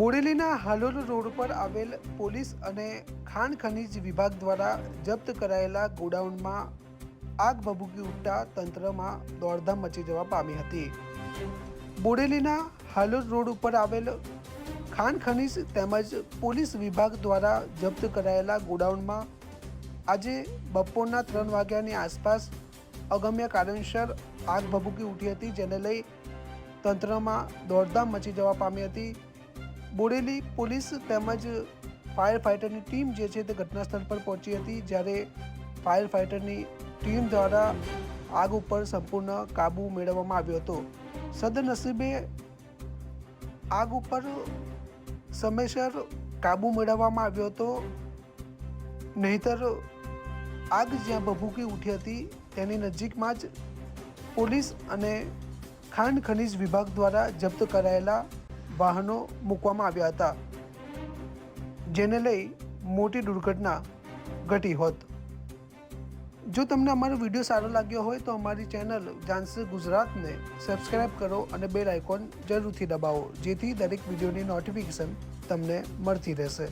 બોડેલીના Halol road પર આવેલ police અને ખાણ ખનીજ વિભાગ દ્વારા જપ્ત કરાયેલા ગોડાઉનમાં આગ ભભૂકી ઉઠતા તંત્રમાં દોડધામ મચી જવા પામી હતી. બોડેલીના હાલોલ રોડ ઉપર આવેલ ખાણ ખનીજ તેમજ પોલીસ વિભાગ દ્વારા જપ્ત કરાયેલા ગોડાઉનમાં આજે બપોરના ત્રણ વાગ્યાની આસપાસ અગમ્ય કારણસર આગ ભભૂકી ઉઠી હતી, જેને લઈ તંત્રમાં દોડધામ મચી જવા પામી હતી. બોડેલી પોલીસ તેમજ ફાયર ફાઇટરની ટીમ જે છે તે ઘટના સ્થળ પર પહોંચી હતી જ્યારે ફાયર ફાઇટરની ટીમ દ્વારા આગ ઉપર સંપૂર્ણ કાબુ મેળવવામાં આવ્યો હતો. સદનસીબે આગ ઉપર સમયસર કાબુ મેળવવામાં આવ્યો હતો. નહીતર આગ જ્યાં ભભૂકી ઉઠી હતી તેની નજીકમાં જ પોલીસ અને ખાંડ ખનીજ વિભાગ દ્વારા જપ્ત કરાયેલા વાહનો મૂકવામાં આવ્યા હતા, જેને લઈ મોટી દુર્ઘટના ઘટી હોત. જો તમને અમારો વીડિયો સારો લાગ્યો હોય તો અમારી ચેનલ જાન્સી ગુજરાતને સબસ્ક્રાઈબ કરો અને બેલ આઇકોન જરૂરથી દબાવો, જેથી દરેક વિડીયોની નોટિફિકેશન તમને મળતી રહેશે.